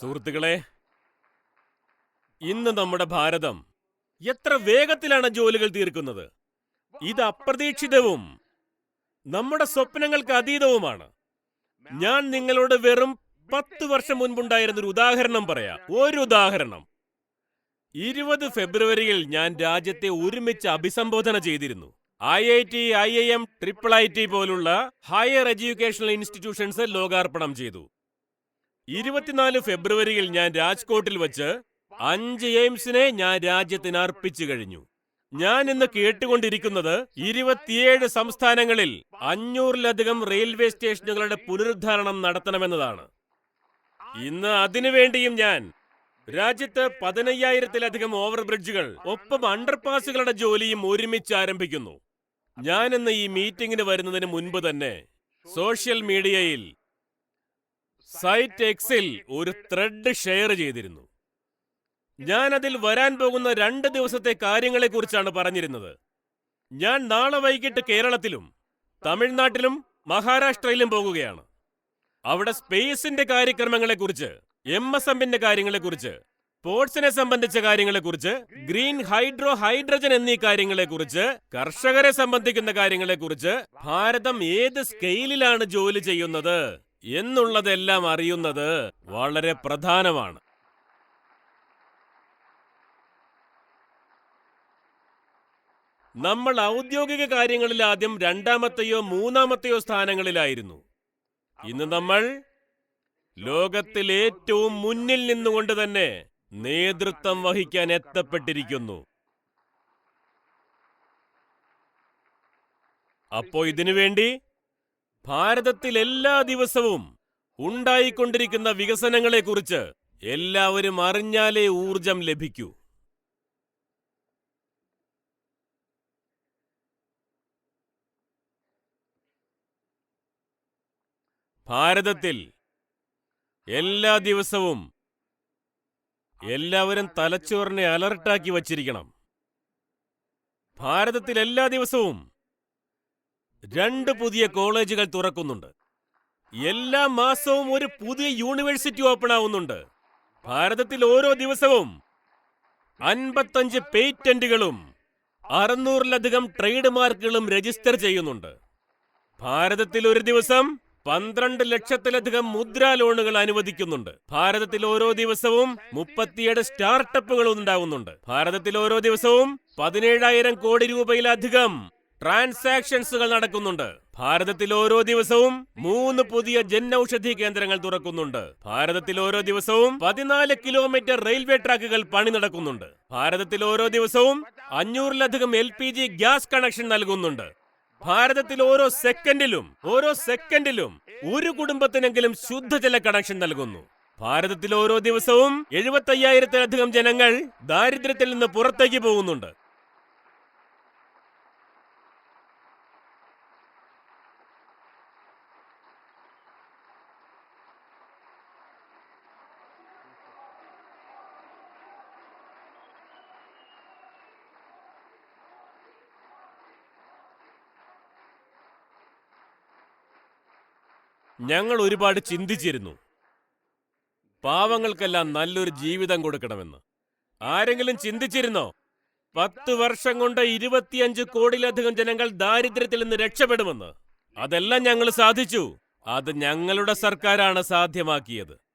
സുഹൃത്തുക്കളെ ഇന്ന് നമ്മുടെ ഭാരതം എത്ര വേഗത്തിലാണ് ജോലികൾ തീർക്കുന്നത്. ഇത് അപ്രതീക്ഷിതവും നമ്മുടെ സ്വപ്നങ്ങൾക്ക് അതീതവുമാണ്. ഞാൻ നിങ്ങളോട് വെറും പത്ത് വർഷം മുൻപുണ്ടായിരുന്ന ഒരു ഉദാഹരണം പറയാം. ഒരു ഉദാഹരണം. ഇരുപത് ഫെബ്രുവരിയിൽ ഞാൻ രാജ്യത്തെ ഒരുമിച്ച് അഭിസംബോധന ചെയ്തിരുന്നു. I I T I I M triple I T പോലുള്ള ഹയർ എഡ്യൂക്കേഷണൽ ഇൻസ്റ്റിറ്റ്യൂഷൻസ് ലോകാർപ്പണം ചെയ്തു. ഇരുപത്തിനാല് ഫെബ്രുവരിയിൽ ഞാൻ രാജ്കോട്ടിൽ വച്ച് അഞ്ച് എയിംസിനെ ഞാൻ രാജ്യത്തിന് അർപ്പിച്ചു കഴിഞ്ഞു. ഞാൻ ഇന്ന് കേട്ടുകൊണ്ടിരിക്കുന്നത് ഇരുപത്തിയേഴ് സംസ്ഥാനങ്ങളിൽ അഞ്ഞൂറിലധികം റെയിൽവേ സ്റ്റേഷനുകളുടെ പുനരുദ്ധാരണം നടത്തണമെന്നതാണ്. ഇന്ന് അതിനുവേണ്ടിയും ഞാൻ രാജ്യത്ത് പതിനയ്യായിരത്തിലധികം ഓവർ ബ്രിഡ്ജുകൾ ഒപ്പം അണ്ടർപാസുകളുടെ ജോലിയും ഒരുമിച്ച് ആരംഭിക്കുന്നു. ഞാൻ ഈ മീറ്റിംഗിന് വരുന്നതിന് മുൻപ് തന്നെ സോഷ്യൽ മീഡിയയിൽ സൈറ്റ് എക്സിൽ ഒരു ത്രെഡ് ഷെയർ ചെയ്തിരുന്നു. ഞാൻ അതിൽ വരാൻ പോകുന്ന രണ്ട് ദിവസത്തെ കാര്യങ്ങളെക്കുറിച്ചാണ് പറഞ്ഞിരുന്നത്. ഞാൻ നാളെ വൈകിട്ട് കേരളത്തിലും തമിഴ്നാട്ടിലും മഹാരാഷ്ട്രയിലും പോകുകയാണ്. അവിടെ സ്പേസിന്റെ കാര്യക്രമങ്ങളെക്കുറിച്ച് എം എസ് എമ്മിന്റെ കാര്യങ്ങളെക്കുറിച്ച് സ്പോർട്സിനെ സംബന്ധിച്ച കാര്യങ്ങളെക്കുറിച്ച് ഗ്രീൻ ഹൈഡ്രോ ഹൈഡ്രജൻ എന്നീ കാര്യങ്ങളെക്കുറിച്ച് കർഷകരെ സംബന്ധിക്കുന്ന കാര്യങ്ങളെക്കുറിച്ച് ഭാരതം ഏത് സ്കെയിലിലാണ് ജോലി ചെയ്യുന്നത്? എന്നുള്ളതെല്ലാം അറിയുന്നത് വളരെ പ്രധാനമാണ്. നമ്മൾ ഔദ്യോഗിക കാര്യങ്ങളിൽ ആദ്യം രണ്ടാമത്തെയോ മൂന്നാമത്തെയോ സ്ഥാനങ്ങളിലായിരുന്നു. ഇന്ന് നമ്മൾ ലോകത്തിൽ ഏറ്റവും മുന്നിൽ നിന്നുകൊണ്ട് തന്നെ നേതൃത്വം വഹിക്കാൻ എത്തപ്പെട്ടിരിക്കുന്നു. അപ്പോ ഇതിനു വേണ്ടി ഭാരതത്തിൽ എല്ലാ ദിവസവും ഉണ്ടായിക്കൊണ്ടിരിക്കുന്ന വികസനങ്ങളെക്കുറിച്ച് എല്ലാവരും അറിഞ്ഞാലേ ഊർജം ലഭിക്കൂ. ഭാരതത്തിൽ എല്ലാ ദിവസവും എല്ലാവരും തലച്ചോറിനെ അലർട്ടാക്കി വച്ചിരിക്കണം. ഭാരതത്തിൽ എല്ലാ ദിവസവും രണ്ട് പുതിയ കോളേജുകൾ തുറക്കുന്നുണ്ട്. എല്ലാ മാസവും ഒരു പുതിയ യൂണിവേഴ്സിറ്റി ഓപ്പൺ ആവുന്നുണ്ട്. ഭാരതത്തിൽ ഓരോ ദിവസവും അൻപത്തഞ്ച് പേറ്റന്റുകളും അറുന്നൂറിലധികം ട്രേഡ് മാർക്കുകളും രജിസ്റ്റർ ചെയ്യുന്നുണ്ട്. ഭാരതത്തിൽ ഒരു ദിവസം പന്ത്രണ്ട് ലക്ഷത്തിലധികം മുദ്രാ ലോണുകൾ അനുവദിക്കുന്നുണ്ട്. ഭാരതത്തിൽ ഓരോ ദിവസവും മുപ്പത്തിയേഴ് സ്റ്റാർട്ടപ്പുകൾ ഉണ്ടാവുന്നുണ്ട്. ഭാരതത്തിൽ ഓരോ ദിവസവും പതിനേഴായിരം കോടി രൂപയിലധികം ട്രാൻസാക്ഷൻസുകൾ നടക്കുന്നുണ്ട്. ഭാരതത്തിൽ ഓരോ ദിവസവും മൂന്ന് പുതിയ ജൻ ഔഷധി കേന്ദ്രങ്ങൾ തുറക്കുന്നുണ്ട്. ഭാരതത്തിൽ ഓരോ ദിവസവും പതിനാല് കിലോമീറ്റർ റെയിൽവേ ട്രാക്കുകൾ പണി നടക്കുന്നുണ്ട്. ഭാരതത്തിൽ ഓരോ ദിവസവും അഞ്ഞൂറിലധികം L P G gas connection നൽകുന്നുണ്ട്. ഭാരതത്തിൽ ഓരോ സെക്കൻഡിലും ഓരോ സെക്കൻഡിലും ഒരു കുടുംബത്തിനെങ്കിലും ശുദ്ധജല കണക്ഷൻ നൽകുന്നു. ഭാരതത്തിൽ ഓരോ ദിവസവും എഴുപത്തയ്യായിരത്തിലധികം ജനങ്ങൾ ദാരിദ്ര്യത്തിൽ നിന്ന് പുറത്തേക്ക് പോകുന്നുണ്ട്. ഞങ്ങൾ ഒരുപാട് ചിന്തിച്ചിരുന്നു. പാവങ്ങൾക്കെല്ലാം നല്ലൊരു ജീവിതം കൊടുക്കണമെന്ന്. ആരെങ്കിലും ചിന്തിച്ചിരുന്നോ? പത്ത് വർഷം കൊണ്ട് ഇരുപത്തിയഞ്ച് കോടിയിലധികം ജനങ്ങൾ ദാരിദ്ര്യത്തിൽ നിന്ന് രക്ഷപ്പെടുമെന്ന്. അതെല്ലാം ഞങ്ങൾ സാധിച്ചു. അത് ഞങ്ങളുടെ സർക്കാരാണ് സാധ്യമാക്കിയത്.